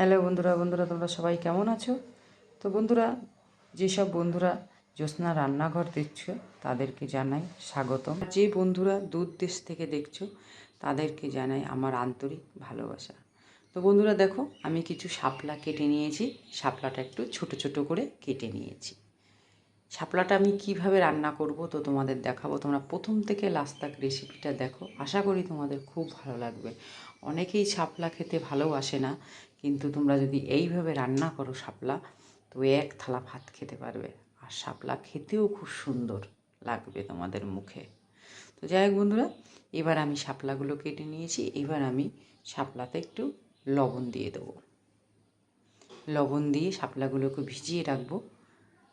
Hello বন্ধুরা বন্ধুরা, তোমরা সবাই কেমন আছো? তো বন্ধুরা, যেসব বন্ধুরা জ্যোৎস্না রান্নাঘর দেখছ, তাদেরকে জানাই স্বাগতম। যে বন্ধুরা দূর দেশ থেকে দেখছ, তাদেরকে জানাই আমার আন্তরিক ভালোবাসা। তো বন্ধুরা দেখো, আমি কিছু শাপলা কেটে নিয়েছি। শাপলাটা একটু ছোট ছোট করে কেটে নিয়েছি। শাপলাটা আমি কীভাবে রান্না করব তো তোমাদের দেখাবো। তোমরা প্রথম থেকে লাস্ট তাক রেসিপিটা দেখো। আশা করি তোমাদের খুব ভালো লাগবে। অনেকেই শাপলা খেতে ভালোবাসে না, কিন্তু তোমরা যদি এইভাবে রান্না করো শাপলা, তো এক থালা ভাত খেতে পারবে। আর শাপলা খেতেও খুব সুন্দর লাগবে তোমাদের মুখে। তো যাই হোক বন্ধুরা, এবার আমি শাপলাগুলো কেটে নিয়েছি। এবার আমি শাপলাতে একটু লবণ দিয়ে দেবো। লবণ দিয়ে শাপলাগুলোকে ভিজিয়ে রাখব।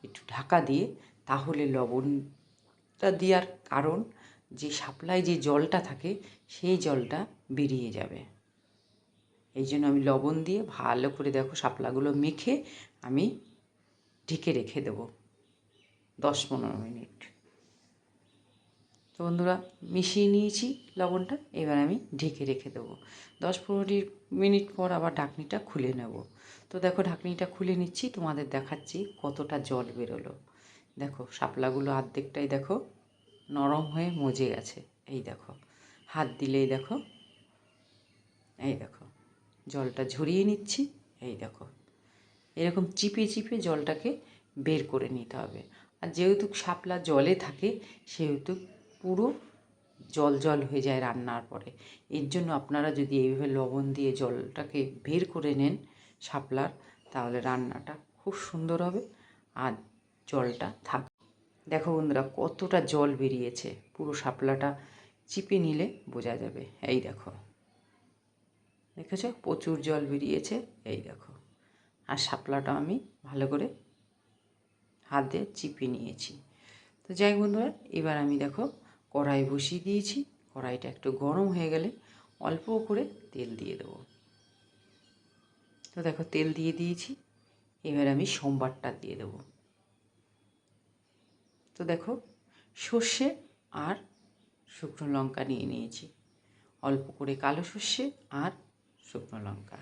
একটু ঢাকা দিয়ে তাহলে লবণটা দেওয়ার কারণ যে সাপ্লাই যে জলটা থাকে সেই জলটা বেরিয়ে যাবে। এই জন্য আমি লবণ দিয়ে ভালো করে দেখো শাপলাগুলো মেখে আমি ঢেকে রেখে দেবো দশ পনেরো মিনিট। তো বন্ধুরা, মিশিয়ে নিয়েছি লবণটা, এবার আমি ঢেকে রেখে দেবো। দশ পনেরো মিনিট পর আবার ঢাকনিটা খুলে নেব। তো দেখো, ঢাকনিটা খুলে নিচ্ছি, তোমাদের দেখাচ্ছি কতটা জল বেরোলো। দেখো, শাপলাগুলো আর্ধেকটাই দেখো নরম হয়ে মজে গেছে। এই দেখো, হাত দিলেই দেখো, এই দেখো, জলটা ঝরিয়ে নিচ্ছি, এই দেখো। এরকম চিপে চিপে জলটাকে বের করে নিতে হবে। আর যেহেতু শাপলা জলে থাকে, সেহেতু পুরো জল জল হয়ে যায় রান্নার পরে। এর জন্য আপনারা যদি এইভাবে লবণ দিয়ে জলটাকে বের করে নেন শাপলার, তাহলে রান্নাটা খুব সুন্দর হবে আর জলটা থাক। দেখো বন্ধুরা, কতটা জল বেরিয়েছে। পুরো শাপলাটা চিপে নিলে বোঝা যাবে। এই দেখো। দেখেছ? প্রচুর জল বেরিয়েছে। এই দেখো। আর শাপলাটা আমি ভালো করে হাত দিয়ে চিপে নিয়েছি। তো যাই বন্ধুরা, এবার আমি দেখো কড়াই বসিয়ে দিয়েছি। কড়াইটা একটু গরম হয়ে গেলে অল্প করে তেল দিয়ে দেবো। তো দেখো, তেল দিয়ে দিয়েছি। এবার আমি সোমবারটা দিয়ে দেবো। তো দেখো, সর্ষে আর শুকনো লঙ্কা নিয়ে নিয়েছি। অল্প করে কালো সর্ষে আর শুকনো লঙ্কা।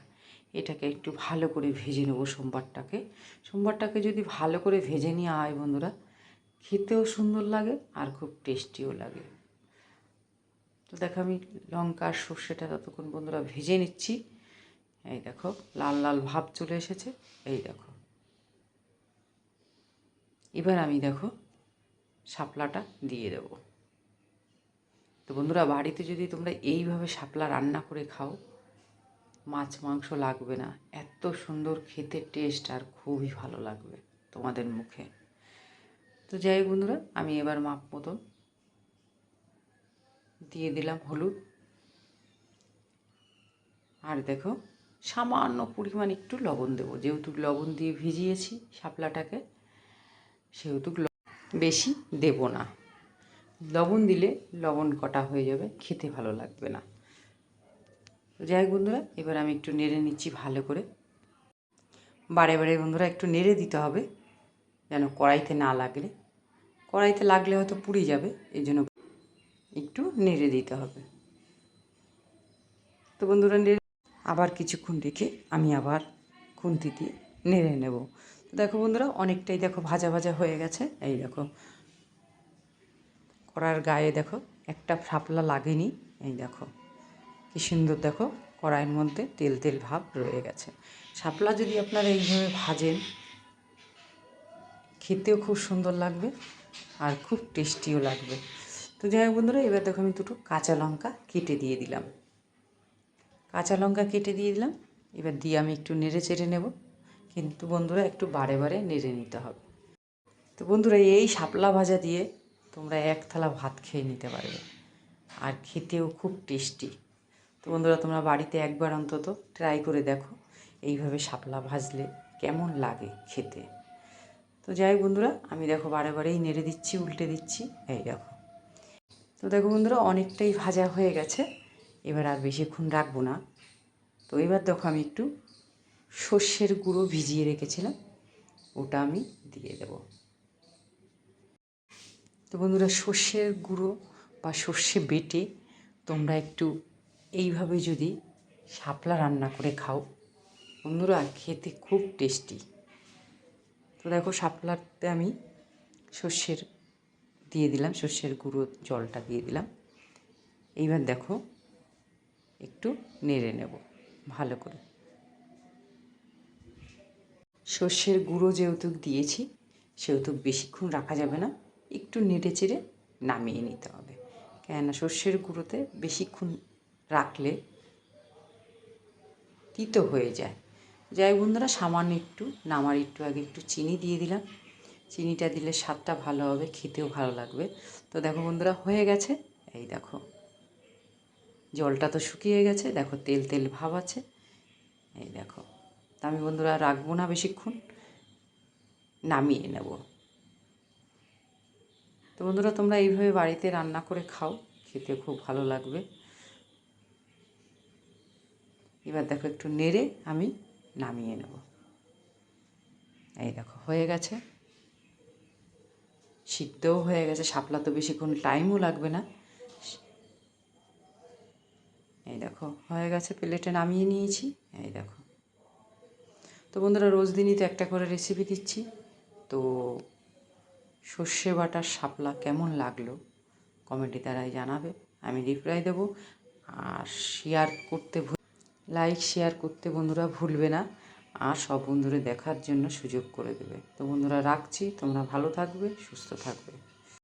এটাকে একটু ভালো করে ভেজে নেব সোমবারটাকে। সোমবারটাকে যদি ভালো করে ভেজে নিয়ে হয় বন্ধুরা খেতেও সুন্দর লাগে আর খুব টেস্টিও লাগে। তো দেখো আমি লঙ্কা আর সর্ষেটা ততক্ষণ বন্ধুরা ভেজে নিচ্ছি। এই দেখো, লাল লাল ভাব চলে এসেছে। এই দেখো। এবার আমি দেখো শাপলাটা দিয়ে দেব। তো বন্ধুরা, বাড়িতে যদি তোমরা এইভাবে শাপলা রান্না করে খাও, মাছ, মাংস লাগবে না। এত সুন্দর খেতে টেস্ট আর খুবই ভালো লাগবে তোমাদের মুখে। তো যাই বন্ধুরা, আমি এবার মাপ মতন দিয়ে দিলাম হলুদ। আর দেখো, সামান্য পরিমাণ একটু লবণ দেবো। যেহেতু লবণ দিয়ে ভিজিয়েছি শাপলাটাকে, সেহেতু বেশি দেব না। লবণ দিলে লবণ কটা হয়ে যাবে, খেতে ভালো লাগবে না। যাই বন্ধুরা, এবার আমি একটু নেড়ে নিচ্ছি ভালো করে। বারে বারে বন্ধুরা, একটু নেড়ে দিতে হবে। যেন কড়াইতে না লাগলে। কড়াইতে লাগলে হয়তো পুড়ে যাবে, এই জন্য একটু নেড়ে দিতে হবে। তো বন্ধুরা, নেড়ে আবার কিছুক্ষণ রেখে আমি আবার খুন্তি দিয়ে নেড়ে নেব। তো দেখো বন্ধুরা, অনেকটাই দেখো ভাজা ভাজা হয়ে গেছে। এই দেখো, কড়ার গায়ে দেখো একটা ফাপলা লাগেনি। এই দেখো, কি সুন্দর দেখো, কড়াইয়ের মধ্যে তেল তেল ভাব রয়ে গেছে। শাপলা যদি আপনারা এইভাবে ভাজেন খেতেও খুব সুন্দর লাগবে আর খুব টেস্টিও লাগবে। তো যাই হোক বন্ধুরা, এবার দেখো আমি দুটো কাঁচা লঙ্কা কেটে দিয়ে দিলাম। কাঁচা লঙ্কা কেটে দিয়ে দিলাম। এবার দিয়ে আমি একটু নেড়ে চেড়ে নেব। কিন্তু বন্ধুরা, একটু বারে বারে নেড়ে নিতে হবে। তো বন্ধুরা, এই শাপলা ভাজা দিয়ে তোমরা এক থালা ভাত খেয়ে নিতে পারবে। আর খেতেও খুব টেস্টি। তো বন্ধুরা, তোমরা বাড়িতে একবার অন্তত ট্রাই করে দেখো, এইভাবে শাপলা ভাজলে কেমন লাগে খেতে। তো যাই বন্ধুরা, আমি দেখো বারে বারেই নেড়ে দিচ্ছি, উল্টে দিচ্ছি। এই দেখো। তো দেখো বন্ধুরা, অনেকটাই ভাজা হয়ে গেছে। এবার আর বেশিক্ষণ রাখব না। তো এবার দেখো আমি একটু সর্ষের গুঁড়ো ভিজিয়ে রেখেছিলাম। ওটা আমি দিয়ে দেব। তো বন্ধুরা, সর্ষের গুঁড়ো বা সর্ষে বেটে তোমরা একটু এইভাবে যদি শাপলা রান্না করে খাও। বন্ধুরা, খেতে খুব টেস্টি। তো দেখো শাপলাতে আমি সর্ষের দিয়ে দিলাম, সর্ষের গুঁড়ো জলটা দিয়ে দিলাম। এইবার দেখো একটু নেড়ে নেব ভালো করে। সর্ষের গুঁড়ো যেহেতু দিয়েছি, সেহেতু বেশিক্ষণ রাখা যাবে না, একটু নেড়ে চেড়ে নামিয়ে নিতে হবে। কেননা সর্ষের গুঁড়োতে বেশিক্ষণ রাখলে তিতো হয়ে যায়। যাই বন্ধুরা, সামান্য একটু, নামার একটু আগে একটু চিনি দিয়ে দিলাম। চিনিটা দিলে স্বাদটা ভালো হবে, খেতেও ভালো লাগবে। তো দেখো বন্ধুরা, হয়ে গেছে। এই দেখো, জলটা তো শুকিয়ে গেছে। দেখো, তেল তেল ভাব আছে। এই দেখো, তা আমি বন্ধুরা রাখব না বেশিক্ষণ, নামিয়ে নেব। তো বন্ধুরা, তোমরা এইভাবে বাড়িতে রান্না করে খাও, খেতে খুব ভালো লাগবে। এবার দেখো একটু নেড়ে আমি নামিয়ে নেব। এই দেখো, হয়ে গেছে। সিদ্ধও হয়ে গেছে, শাপলা তো বেশিক্ষণ টাইমও লাগবে না। এই দেখো, হয়ে গেছে, প্লেটে নামিয়ে নিয়েছি। এই দেখো। তো বন্ধুরা, রোজ দিনই তো একটা করে রেসিপি দিচ্ছি। তো সর্ষে বাটার শাপলা কেমন লাগল? কমেন্টে তারাই জানাবে। আমি রিপ্লাই দেবো। আর শেয়ার করতে লাইক শেয়ার করতে বন্ধুরা ভুলবে না। আর সব বন্ধুরা দেখার জন্য সুযোগ করে দেবে। তো বন্ধুরা রাখছি। তোমরা ভালো থাকবে, সুস্থ থাকবে।